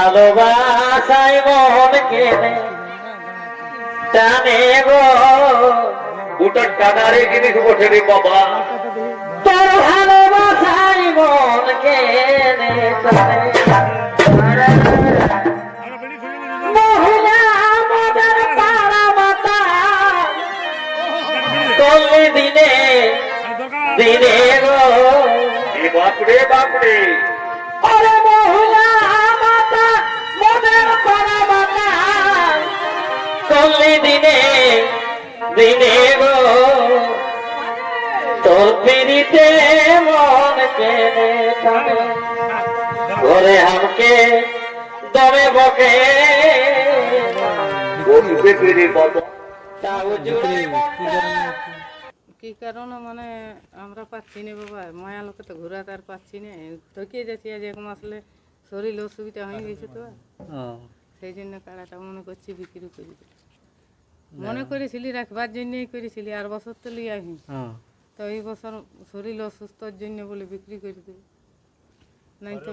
ভালোবাসাই মন কেনে টানে গো। দুটো টানারে জিনিস বসে রে বাবা। তোর ভালোবাসাই মন কেনে টানে মহিলা আমাদের পাড়া মাতা। দিনে দিনে গো। বাপরে বাপরে। পিড়িতে মন কেনে টানে ঘরে হামকে দমে বকে। কি কারণে মানে আমরা পাচ্ছি না বাবা? মায়া লোকে তো ঘোরাতে আর পাচ্ছি না। থকিয়ে যাচ্ছি আজ এক মাসলে। শরীর অসুবিধা হয়ে গেছে তো। সেই জন্য কাড়াটা মনে করছি বিক্রি করে। মনে করেছিলি রাখবার জন্যই করেছিলি আর বছর তো লিয়ে আহি তো এই বছর শরীর অসুস্থর জন্য বলে বিক্রি করে দেবে নাই তো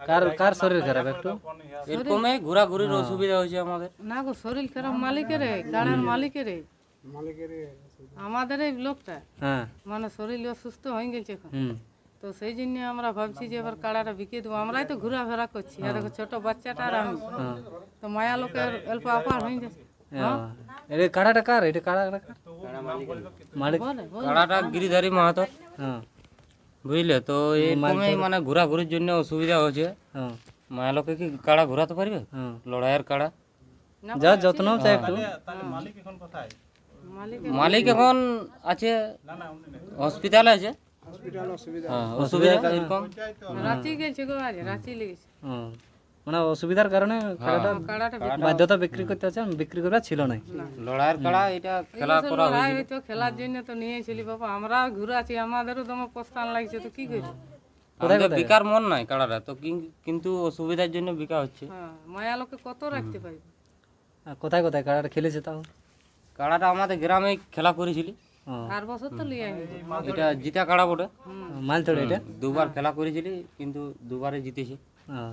কার কার শরীর খারাপ একটু? এরকমই ঘোরাঘুরির অসুবিধা হয়েছে আমাদের। না গো শরীর খারাপ মালিকের কাড়ার মালিকের। আমাদের এই লোকটা। হ্যাঁ। মানে শরীর অসুস্থ হয়ে গেছে এখন। তো সেই জন্য আমরা ভাবছি যে এবার কাড়াটা বিকে দেবো। আমরাই তো ঘোরাফেরা করছি। আর দেখো ছোট বাচ্চাটা আর আমি। তো মায়া লোকের অল্প আপার হয়ে যাচ্ছে হ্যাঁ। এটা কাড়াটা কার এটা কাড়াটা কার মালিক বলে বলে। কাড়াটা গিরিধারী মাহাতো হ্যাঁ বুঝলে তো এরকমই মানে ঘোরাঘুরির জন্য অসুবিধা হয়েছে হ্যাঁ মায়া লোকে কি কাড়া ঘোরাতে পারবে হ্যাঁ লড়াইয়ের কাড়া যা যত্ন চাই একটু মালিক মালিক এখন আছে হসপিটালে আছে হ্যাঁ অসুবিধা এরকম রাঁচি গেছে গো আজ রাঁচি লেগেছে হ্যাঁ মানে অসুবিধার কারণে কাড়াটা কাড়াটা বাধ্যতা বিক্রি করতে আছে বিক্রি করা ছিল না। লড়াইয়ের কাড়া এটা খেলা করা লড়াই হয়তো খেলার জন্য তো নিয়েছিলি বাবা আমরা ঘুরে আছি আমাদেরও তোমার প্রস্থান লাগছে তো কি করব? বিকার মন নাই কাড়াটা তো কিন- কিন্তু অসুবিধার জন্য বিকা হচ্ছে। হ্যাঁ মায়া লোকে কত রাখতে আর কোথায় কোথায় কাড়াটা খেলেছে তাও? কাড়াটা আমাদের গ্রামে খেলা করেছিলি। হ্যাঁ আর বছর তো লিয়ে এটা জিতা কাড়া বটে। মাল তোড়ে এটা? দুবার খেলা করেছিলি কিন্তু দুবারে জিতেছি। হ্যাঁ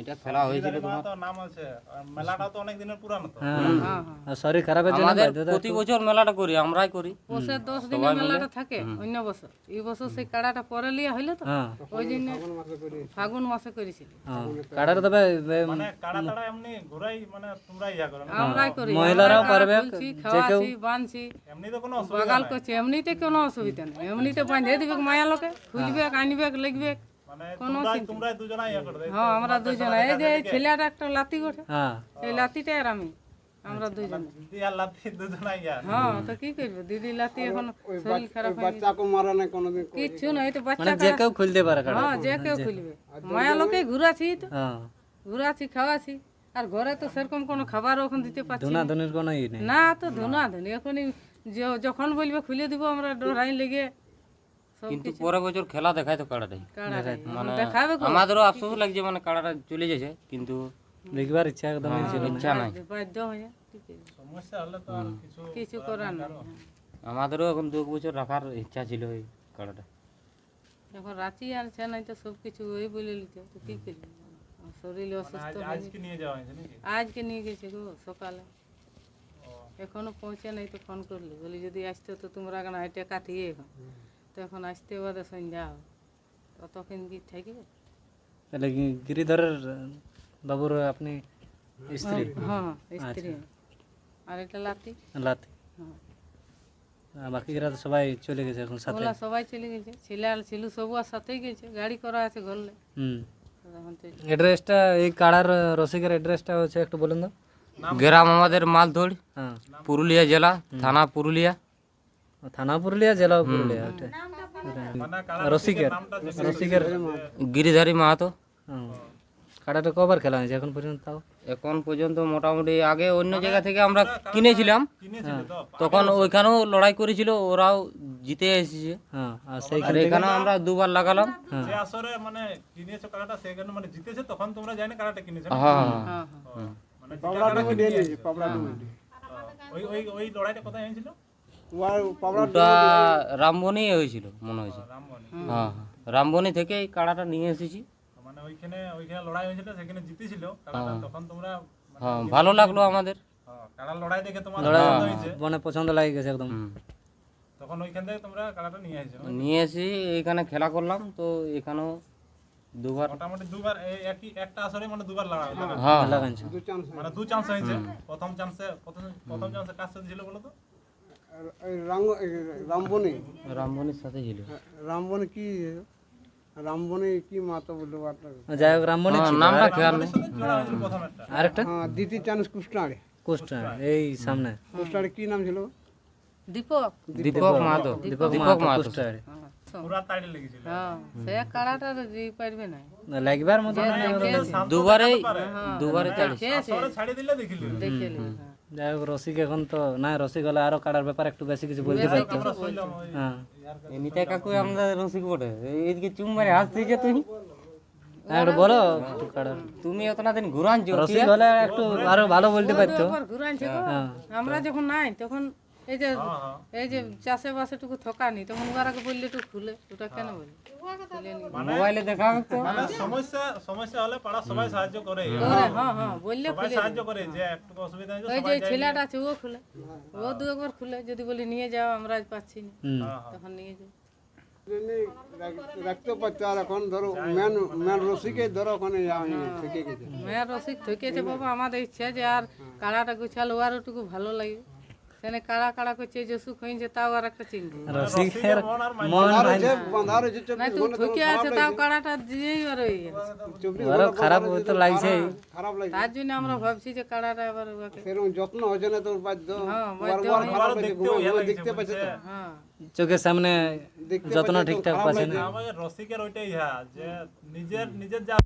এটা খেলা হয়েছিল তোমার। হ্যাঁ। শরীর খারাপের জন্য প্রতি বছর মেলাটা করি আমরাই করি। বছর দশ দিনের মেলাটা থাকে অন্য বছর। এই বছর সেই কাড়াটা পরে লিয়া হইল তো। ওই জন্য ফাগুন মাসে করেছিল। কাড়াটা তবে এ, আমরাই করি। মহিলারাও আমরা পারবে, তুলছি, যে খাওয়াছি বাঁধছি বাগাল করছি এমনিতে কোনো অসুবিধা নেই। এমনিতে বাঁধে দিবে মায়া লোকে খুলবে আনবে লিখবে কোনো। হ্যাঁ আমরা দুজন এই যে এই ছেলেটা একটা লাতি গোঠে হ্যাঁ। এই লাতিটা আর আমি। আমরা দুজন। হ্যাঁ তো কি করব? দিদি লাতি এখন শরীর খারাপ হয়ে গেছে। কিচ্ছু না এই তো বাচ্চা মানে যে কেউ খুলতে পারে হ্যাঁ যে কেউ খুলবে। মায়া লোকে ঘুরাছি তো। হ্যাঁ। ঘুরাছি খাওয়াছি আর ঘরে তো সেরকম কোনো খাবার ওখান দিতে পারছি না। ধুনা ধুনির কোনো না তো ধুনা ধুনি এখনই যখন বলবে খুলে দিব আমরা ডোরাই লেগে কিন্তু পরের বছর খেলা দেখায় তো কাড়াটাই। মানে? আমাদেরও আফসোস লাগছে মানে কাড়াটা চলে যাচ্ছে কিন্তু দেখবার ইচ্ছা একদম ছিল ইচ্ছা নাই। হয়ে? কিছু করার নাই। আমাদেরও এখন দু বছর রাখার ইচ্ছা ছিল এই কাড়াটা। এখন রাঁচি আনছে নাই তো সব কিছু ওই বলে নিতে তো কি আমার শরীর অসুস্থ হয়ে গেছে। আজকে নিয়ে গেছে গো সকালে। এখনও পৌঁছে নাই তো ফোন করলি। বলি যদি আসতে তো তোমরা কেন হেঁটে কাটিয়ে এখন তো এখন আসতে বাদে সন্ধ্যা। ততক্ষণ কি থাকবে তাহলে গি- গিরিধরের বাবুর আপনি স্ত্রী? হ্যাঁ স্ত্রী। আর এটা লাতি লাতি হ্যাঁ। বাকিরা তো সবাই চলে গেছে এখন সাথে। ওলা সবাই চলে গেছে। ছেলে আর ছিলু সবু আর সাথেই গেছে। গাড়ি করা আছে ঘরলে। হুম। অ্যাড্রেসটা এই কাড়ার রসিকের অ্যাড্রেসটা হচ্ছে একটু বলুন তো। গ্রাম আমাদের মালধোড় হ্যাঁ। পুরুলিয়া জেলা থানা পুরুলিয়া। থানা পুরুলিয়া জেলা পুরুলিয়া ওটা। রসিকের রসিকের। গিরিধারী মাহাতো। হ্যাঁ। কাড়াটা কবার খেলা হয়েছে এখন পর্যন্ত তাও? এখন পর্যন্ত মোটামুটি আগে অন্য জায়গা থেকে আমরা কিনেছিলাম। তখন ওইখানেও লড়াই করেছিল ওরাও জিতে এসেছে। হ্যাঁ আর সেই এখানেও আমরা দুবার লাগালাম। যে আসরে মানে কিনেছো কারাটা সেখানে মানে জিতেছে তখন তোমরা জানি কারাটা কিনেছো হ্যাঁ হ্যাঁ হ্যাঁ। মানে যেটা কারা ওই ওই ওই লড়াইটা কোথায় হয়েছিল? ওটা রামবনি হয়েছিল মনে হয়েছে। রামবনে হ্যাঁ হ্যাঁ। রামবনি থেকে এই কাড়াটা নিয়ে এসেছি। মানে ওইখানে ওইখানে লড়াই হয়েছিল সেখানে জিতেছিল তখন তোমরা মানে, হ্যাঁ ভালো লাগল আমাদের। হ্যাঁ, লড়াই দেখে তোমার পছন্দ মানে লাগে গেছে একদম। তখন ওইখান থেকে তোমরা কারাটা নিয়ে আসছো নিয়ে এসে এখানে খেলা করলাম তো এখানেও দুবার মোটামুটি দুবার এই একই একটা আসরে মানে দুবার লড়াই। হ্যাঁ লাগাইছে মানে দু চান্স হয়েছে। প্রথম চান্সে প্রথম প্রথম চান্সে সাথে ছিল বলো তো? রামবনে? রামবনির সাথে ছিল। রামবনে কি রামবনে কি মাতা বলতে যাই হোক রামমণি হ্যাঁ, নামটা খেয়াল নেই একটা আরেকটা? হ্যাঁ। দ্বিতীয় চান্স কুষ্টাড়ে। কোস্টা এই সামনে। কুষ্টাড়ে কি নাম ছিল? দীপক। দীপক মাহাতো। দীপক হ্যাঁ, হ্যাঁ মতো দুবারে দুবারে আসরে ছাড়িয়ে দিলে দেখিলি। দেখে নি, হ্যাঁ। যাই হোক রসিক এখন তো না রসিক হলে আরও কাটার ব্যাপার একটু বেশি কিছু বলতে পারতো হ্যাঁ। এমনিতে কাকু আমরা রসিক বটে। এইদিকে চুম মারে হাসছিস যে তুই হ্যাঁ, একটু বলো তুমি অতনা দিন ঘুরানছো রসিক হলে একটু আরও ভালো বলতে পারতো। হ্যাঁ। আমরা যখন নাই তখন এই যে এই যে চাষে বাসে টুকু থকানি তখন ওরাকে বললে একটু খুলে ওটা কেন বলি মোবাইলে দেখা তো। মানে সমস্যা সমস্যা হলে পাড়া সবাই সাহায্য করে। হ্যাঁ। হ্যাঁ বললে খুলে সাহায্য করে যে একটু অসুবিধা হয়েছে ওই যে ছেলেটা আছে ও খুলে। ও দু একবার খুলে যদি বলি নিয়ে যাও আমরা আজ পাচ্ছি না। তখন নিয়ে যাই রাখতে পারতো আর এখন ধরো ম্যান ম্যান রসিকে ধরো ওখানে যাওয়া থেকে গেছে মেয়ের রসিক ঠকেছে বাবা আমাদের ইচ্ছা যে আর কাড়াটা গুছালো আর একটু ভালো লাগে সেখানে কাড়া কাড়া করছে যে সুখ তাও আর একটা রসিকের মন মন না ঠকে আছে তাও কাড়াটা দিয়েই আর হয়ে গেছে খারাপ তো লাগছে খারাপ লাগছে তার জন্য আমরা ভাবছি যে কাড়াটা এবার ওকে যত্ন হচ্ছে না তোর বাধ্য হ্যাঁ, দেখতে পাচ্ছে তো হ্যাঁ চোখের সামনে যত্ন ঠিকঠাক পাচ্ছে না আমাদের রসিকের ওইটাই হ্যাঁ যে নিজের নিজের যা